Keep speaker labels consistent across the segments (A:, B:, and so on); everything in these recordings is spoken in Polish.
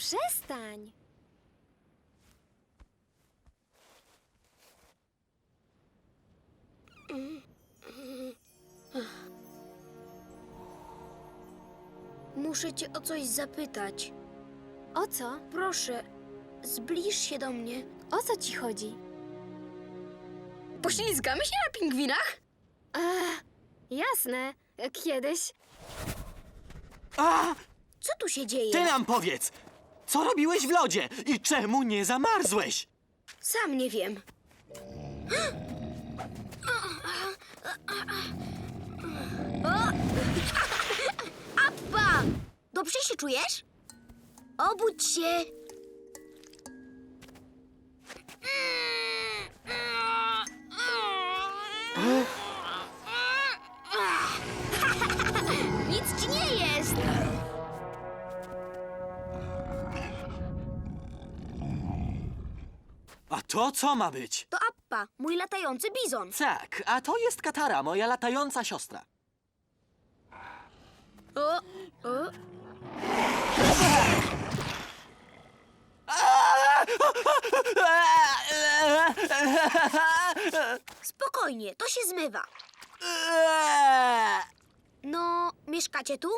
A: Przestań.
B: Muszę cię o coś zapytać.
A: O co?
B: Proszę, zbliż się do mnie.
A: O co ci chodzi?
B: Poślizgamy się na pingwinach?
A: Ech, jasne. Kiedyś.
C: A,
B: Co tu się dzieje?
C: ty nam powiedz! Co robiłeś w lodzie i czemu nie zamarzłeś?
B: Sam nie wiem. Appa! Dobrze się czujesz? Obudź się.
C: To co ma być?
B: To Appa, mój latający bizon.
C: Tak, a to jest Katara, moja latająca siostra.
B: O, o. Spokojnie, to się zmywa. No, mieszkacie tu?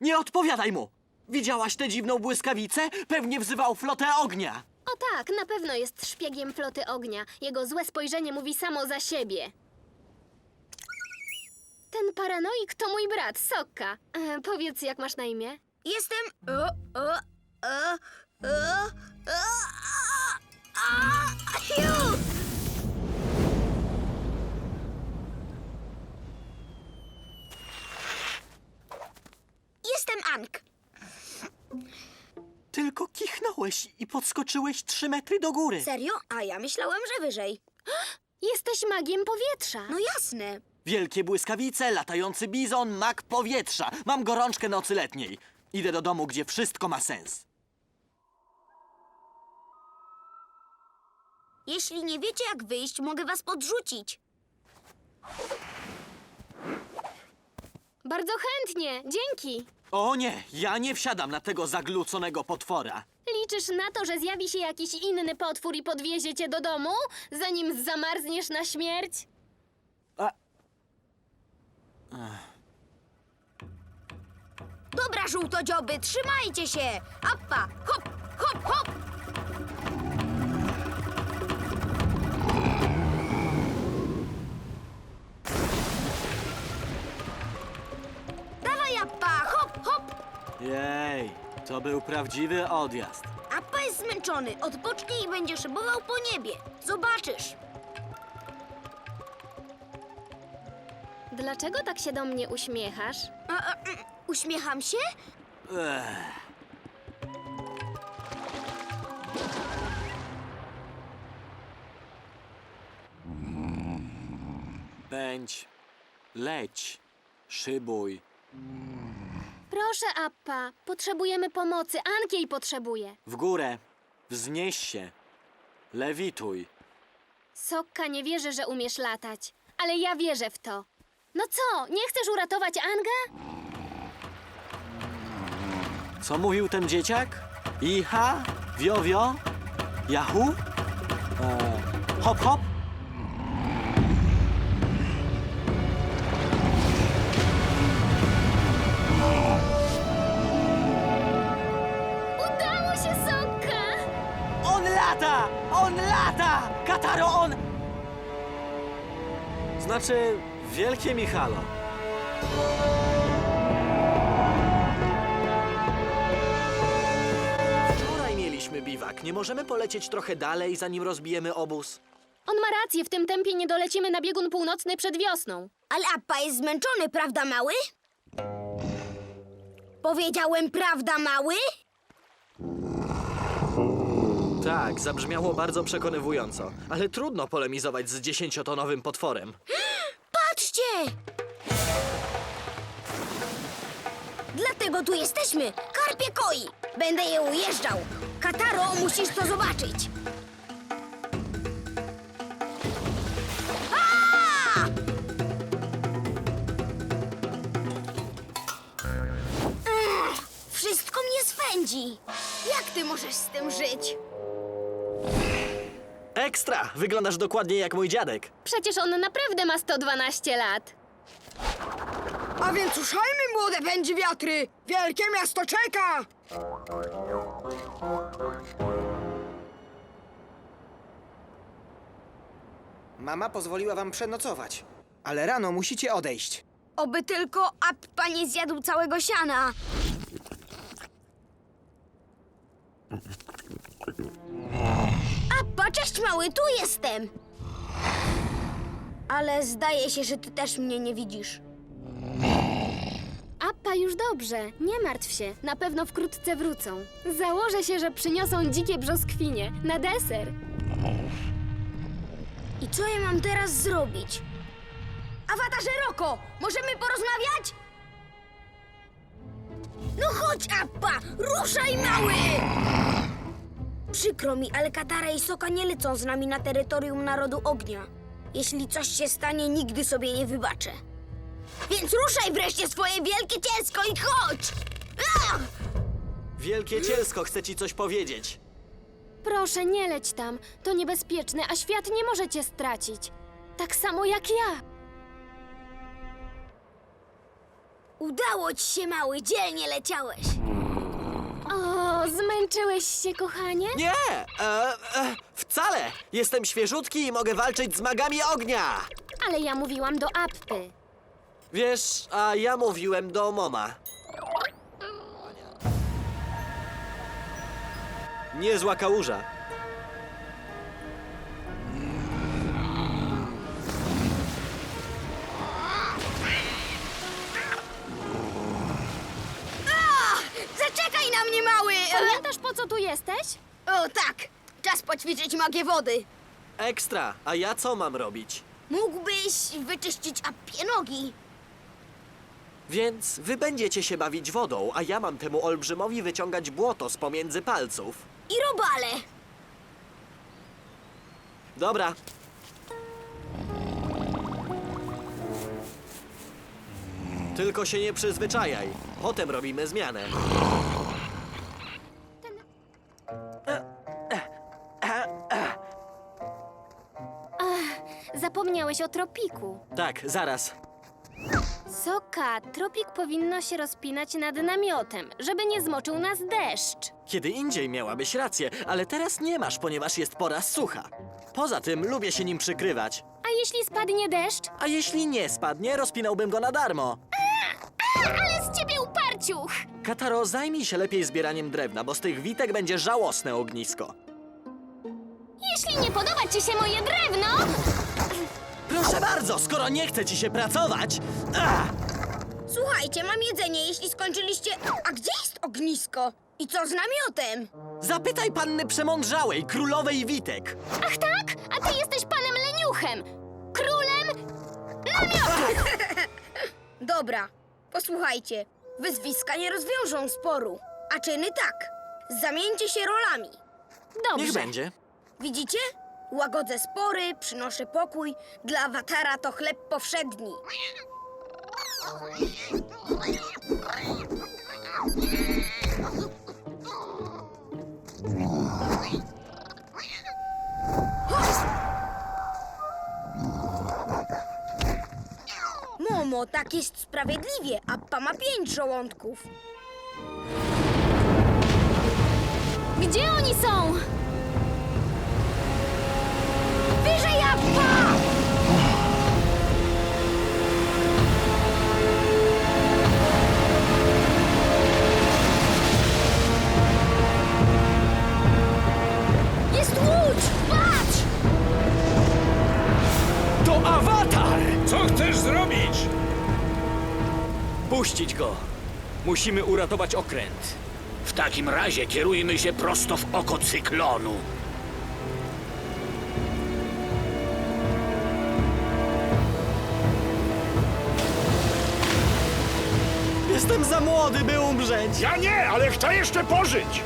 C: Nie odpowiadaj mu! Widziałaś tę dziwną błyskawicę? Pewnie wzywał flotę ognia.
A: O tak, na pewno jest szpiegiem floty ognia. Jego złe spojrzenie mówi samo za siebie. Ten paranoik to mój brat, Sokka. E, powiedz, jak masz na imię?
B: Jestem. O, o, o, o, o! Jestem Ank.
C: Tylko kichnąłeś i podskoczyłeś trzy metry do góry.
B: Serio? A ja myślałem, że wyżej.
A: Jesteś magiem powietrza.
B: No jasne.
C: Wielkie błyskawice, latający bizon, mak powietrza. Mam gorączkę nocy letniej. Idę do domu, gdzie wszystko ma sens.
B: Jeśli nie wiecie, jak wyjść, mogę was podrzucić.
A: Bardzo chętnie, dzięki.
C: O nie, ja nie wsiadam na tego zagluconego potwora.
A: Liczysz na to, że zjawi się jakiś inny potwór i podwiezie cię do domu, zanim zamarzniesz na śmierć?
C: A,
B: Dobra, żółtodzioby, trzymajcie się! Appa,
C: jej, to był prawdziwy odjazd.
B: Appa jest zmęczony, odpocznij i będzie szybował po niebie. Zobaczysz.
A: Dlaczego tak się do mnie uśmiechasz?
B: A, a, mm, uśmiecham się?
C: Ech. Pędź, leć, szybuj.
A: Proszę, Appa, potrzebujemy pomocy. Ankiej potrzebuje.
C: W górę, wznieś się, lewituj.
A: Sokka nie wierzy, że umiesz latać, ale ja wierzę w to. No co, nie chcesz uratować Anga?
C: Co mówił ten dzieciak? Iha? Wio, wio? Yahoo? E, hop, hop? Lata! On lata! Kataro, on... Znaczy, wielkie Michalo. Wczoraj mieliśmy biwak. Nie możemy polecieć trochę dalej, zanim rozbijemy obóz?
A: On ma rację, w tym tempie nie dolecimy na biegun północny przed wiosną.
B: Ale Appa jest zmęczony, prawda, mały? Powiedziałem, prawda, mały?
C: Tak, zabrzmiało bardzo przekonywująco, ale trudno polemizować z dziesięciotonowym potworem.
B: Patrzcie! Dlatego tu jesteśmy! Karpie koi! Będę je ujeżdżał! Kataro, musisz to zobaczyć! Wszystko mnie swędzi! Jak ty możesz z tym żyć?
C: Ekstra! Wyglądasz dokładnie jak mój dziadek.
A: Przecież on naprawdę ma 112 lat.
D: A więc ruszajmy, młode pędzi wiatry! Wielkie miasto czeka!
E: Mama pozwoliła wam przenocować, ale rano musicie odejść.
B: Oby tylko Appa nie zjadł całego siana. Appa, cześć mały, tu jestem. Ale zdaje się, że ty też mnie nie widzisz.
A: Appa, już dobrze. Nie martw się. Na pewno wkrótce wrócą. Założę się, że przyniosą dzikie brzoskwinie na deser.
B: I co ja mam teraz zrobić? Awatarze Roko, możemy porozmawiać? No chodź, Appa! Ruszaj, mały! Przykro mi, ale Katara i Soka nie lecą z nami na terytorium Narodu Ognia. Jeśli coś się stanie, nigdy sobie nie wybaczę. Więc ruszaj wreszcie swoje wielkie cielsko i chodź! Ach!
C: Wielkie cielsko chce ci coś powiedzieć.
A: Proszę, nie leć tam. To niebezpieczne, a świat nie może cię stracić. Tak samo jak ja.
B: Udało ci się, mały, dzielnie leciałeś.
A: Zmęczyłeś się, kochanie?
C: Nie! E, e, wcale! Jestem świeżutki i mogę walczyć z magami ognia!
A: Ale ja mówiłam do Appy.
C: Wiesz, a ja mówiłem do Moma. Niezła kałuża.
A: Pamiętasz, po co tu jesteś?
B: O tak, czas poćwiczyć magię wody.
C: Ekstra, a ja co mam robić?
B: Mógłbyś wyczyścić apie nogi.
C: Więc wy będziecie się bawić wodą, a ja mam temu olbrzymowi wyciągać błoto z pomiędzy palców.
B: I robale.
C: Dobra. Tylko się nie przyzwyczajaj. Potem robimy zmianę.
A: Zapomniałeś o tropiku.
C: Tak, zaraz.
A: Soka, tropik powinno się rozpinać nad namiotem, żeby nie zmoczył nas deszcz.
C: Kiedy indziej miałabyś rację, ale teraz nie masz, ponieważ jest pora sucha. Poza tym lubię się nim przykrywać.
A: A jeśli spadnie deszcz?
C: A jeśli nie spadnie, rozpinałbym go na darmo.
A: Ale z ciebie uparciuch!
C: Kataro, zajmij się lepiej zbieraniem drewna, bo z tych witek będzie żałosne ognisko.
A: Jeśli nie podoba ci się moje drewno,
C: Proszę bardzo, skoro nie chce ci się pracować... Ach!
B: Słuchajcie, mam jedzenie, jeśli skończyliście... A gdzie jest ognisko? I co z namiotem?
C: Zapytaj panny przemądrzałej, królowej witek.
A: ach tak? A ty jesteś panem leniuchem, królem namiotu!
B: Dobra, posłuchajcie. Wyzwiska nie rozwiążą sporu, a czyny tak. Zamieńcie się rolami.
A: Dobrze.
C: Niech będzie.
B: Widzicie? Łagodzę spory, przynoszę pokój. Dla awatara to chleb powszedni. Momo, tak jest sprawiedliwie. Appa ma pięć żołądków.
A: Gdzie oni są?
F: Musimy uratować okręt.
G: W takim razie kierujmy się prosto w oko cyklonu.
C: Jestem za młody, by umrzeć.
G: Ja nie, ale chcę jeszcze pożyć.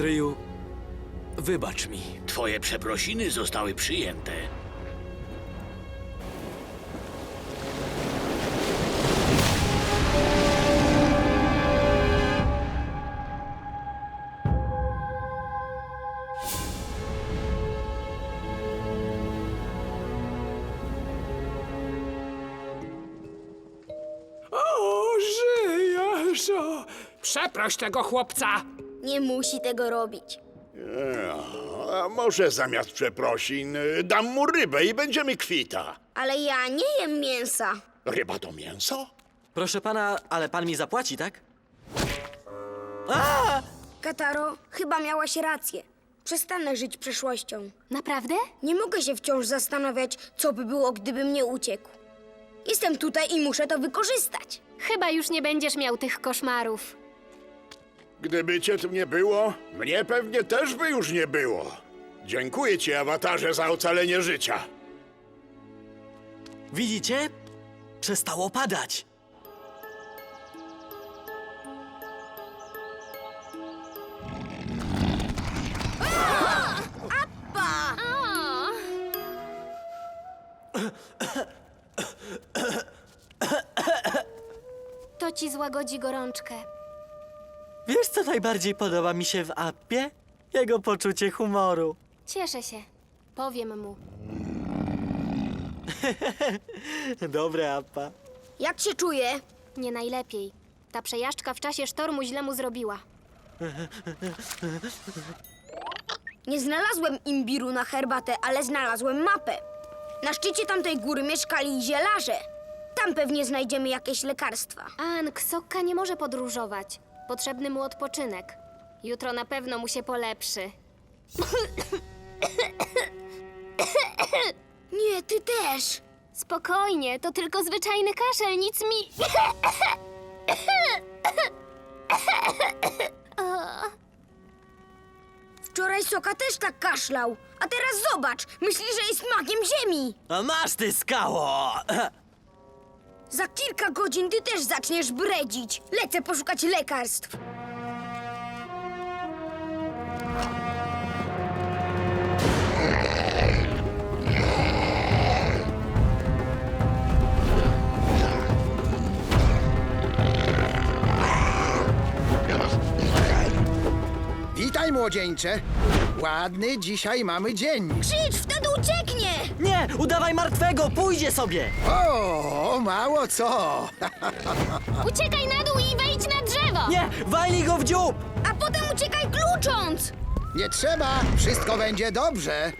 F: Stryju, wybacz mi.
G: Twoje przeprosiny zostały przyjęte.
H: O, żyjesz! o. Przeproś tego chłopca!
B: Nie musi tego robić.
I: A może zamiast przeprosin y, dam mu rybę i będziemy kwita.
B: Ale ja nie jem mięsa.
I: Ryba to mięso?
C: Proszę pana, ale pan mi zapłaci, tak?
B: Kataro, chyba miałaś rację. Przestanę żyć przeszłością.
A: Naprawdę?
B: Nie mogę się wciąż zastanawiać, co by było, gdybym nie uciekł. Jestem tutaj i muszę to wykorzystać.
A: Chyba już nie będziesz miał tych koszmarów.
I: Gdyby cię tu nie było, mnie pewnie też by już nie było. Dziękuję ci, awatarze, za ocalenie życia.
C: Widzicie? Przestało padać.
A: To ci złagodzi gorączkę.
C: Wiesz, co najbardziej podoba mi się w appie? Jego poczucie humoru.
A: Cieszę się. Powiem mu.
C: Dobre appa.
B: Jak się czuję?
A: Nie najlepiej. Ta przejażdżka w czasie sztormu źle mu zrobiła.
B: Nie znalazłem imbiru na herbatę, ale znalazłem mapę. Na szczycie tamtej góry mieszkali zielarze. Tam pewnie znajdziemy jakieś lekarstwa.
A: Ank, Sokka nie może podróżować. Potrzebny mu odpoczynek. Jutro na pewno mu się polepszy.
B: Nie, ty też.
A: Spokojnie, to tylko zwyczajny kaszel, nic mi...
B: Wczoraj Soka też tak kaszlał. A teraz zobacz, myśli, że jest magiem ziemi.
C: A masz ty skało!
B: Za kilka godzin ty też zaczniesz bredzić. Lecę poszukać lekarstw.
E: Witaj, młodzieńcze. Ładny dzisiaj mamy dzień.
B: Krzycz, wtedy ucieknie!
C: Nie, udawaj martwego, pójdzie sobie!
E: O, mało co.
A: Uciekaj na dół i wejdź na drzewo!
C: Nie, walnij go w dziób!
B: A potem uciekaj klucząc!
E: Nie trzeba, wszystko będzie dobrze.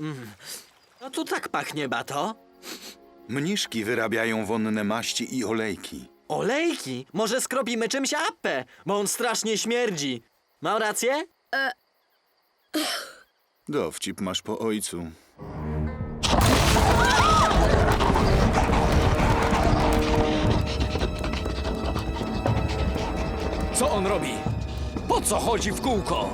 C: Mm. No tu tak pachnie, bato.
J: Mniszki wyrabiają wonne maści i olejki.
C: Olejki? Może skropimy czymś appę, bo on strasznie śmierdzi. Mam rację?
J: Dowcip masz po ojcu.
F: Co on robi? Po co chodzi w kółko?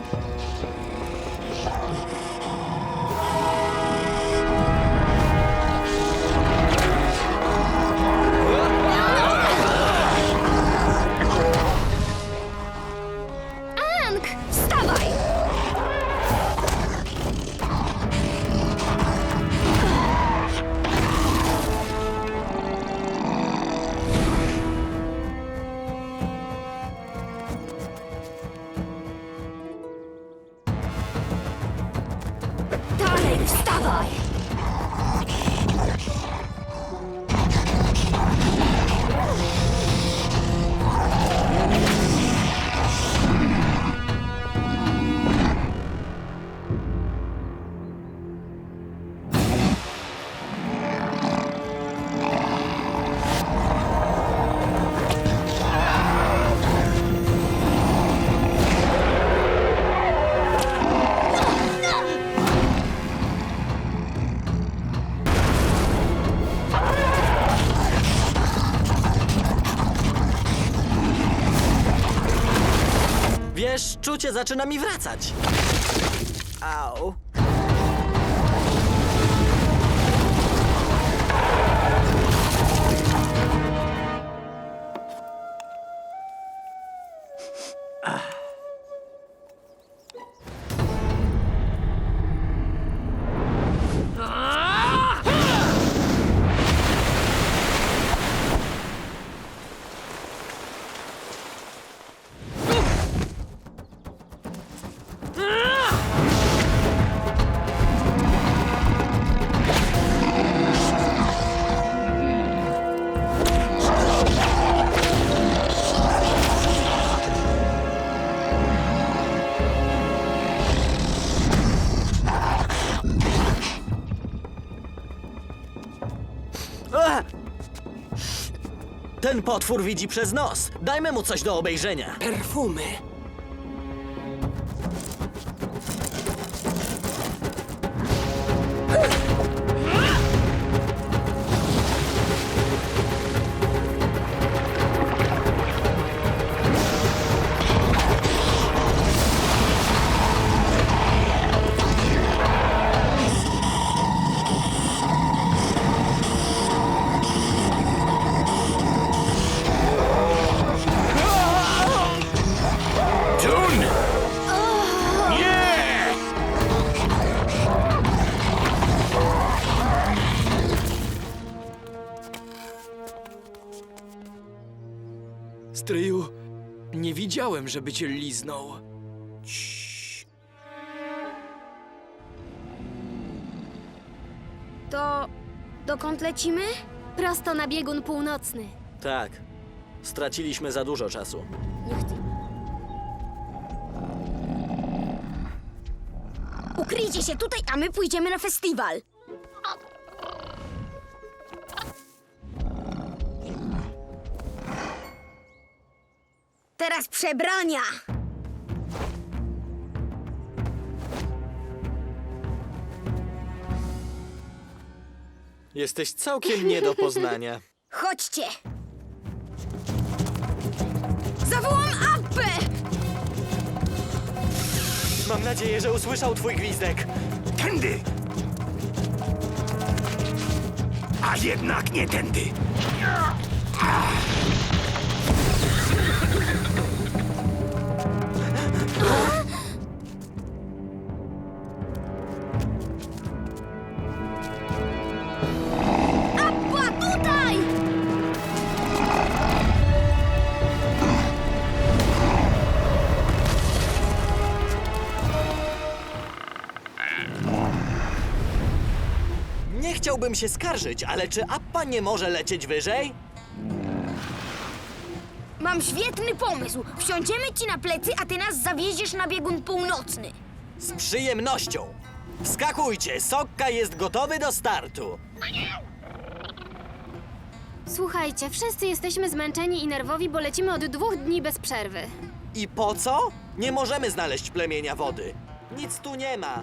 C: Wiesz, czucie zaczyna mi wracać. Au. Ten potwór widzi przez nos. Dajmy mu coś do obejrzenia.
H: Perfumy.
G: Nie
F: widziałem, żeby cię liznął.
B: To dokąd lecimy?
A: Prosto na biegun północny.
C: Tak. Straciliśmy za dużo czasu.
B: Ty. Ukryjcie się tutaj, a my pójdziemy na festiwal. Teraz przebrania.
C: Jesteś całkiem nie do poznania.
B: Chodźcie. Zawołam Appę!
C: Mam nadzieję, że usłyszał twój gwizdek.
G: Tędy! A jednak nie tędy.
C: Chciałbym się skarżyć, ale czy Appa nie może lecieć wyżej?
B: Mam świetny pomysł. Wsiądziemy ci na plecy, a ty nas zawieziesz na biegun północny.
C: Z przyjemnością. Wskakujcie, Sokka jest gotowy do startu.
A: Słuchajcie, wszyscy jesteśmy zmęczeni i nerwowi, bo lecimy od dwóch dni bez przerwy.
C: I po co? Nie możemy znaleźć plemienia wody. Nic tu nie ma.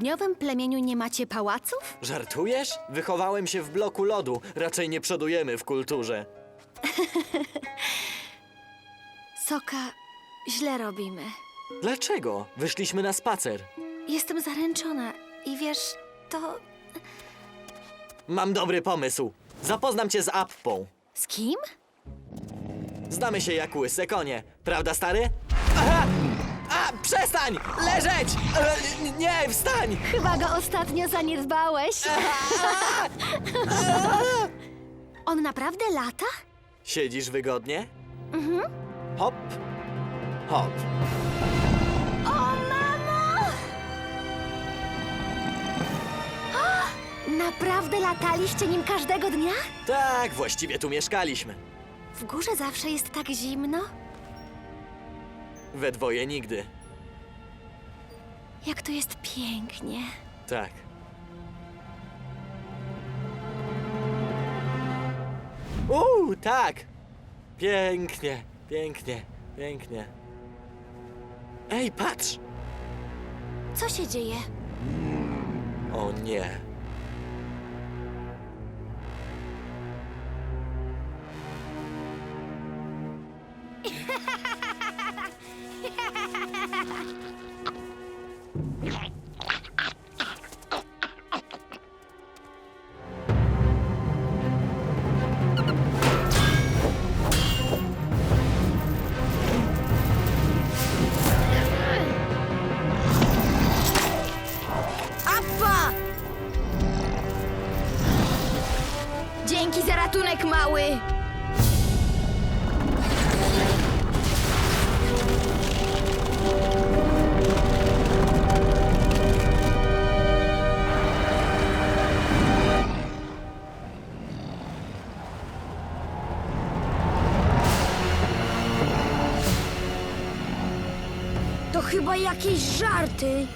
K: Południowym plemieniu nie macie pałaców?
C: Żartujesz? Wychowałem się w bloku lodu. Raczej nie przodujemy w kulturze.
K: Soka, źle robimy.
C: Dlaczego? Wyszliśmy na spacer.
K: Jestem zaręczona i wiesz, to...
C: Mam dobry pomysł. Zapoznam cię z Appą.
K: Z kim?
C: Znamy się jak łyse konie, prawda stary? Przestań! Leżeć! E, nie, wstań!
K: Chyba go ostatnio zaniedbałeś. On naprawdę lata?
C: Siedzisz wygodnie? Mhm. Hop, hop.
K: O, mamo! Naprawdę lataliście nim każdego dnia?
C: Tak, właściwie tu mieszkaliśmy.
K: W górze zawsze jest tak zimno.
C: We dwoje nigdy.
K: Jak to jest pięknie.
C: Tak. Uuu, tak! Pięknie, pięknie, pięknie. Ej, patrz!
K: Co się dzieje?
C: O nie.
B: Chyba jakieś żarty.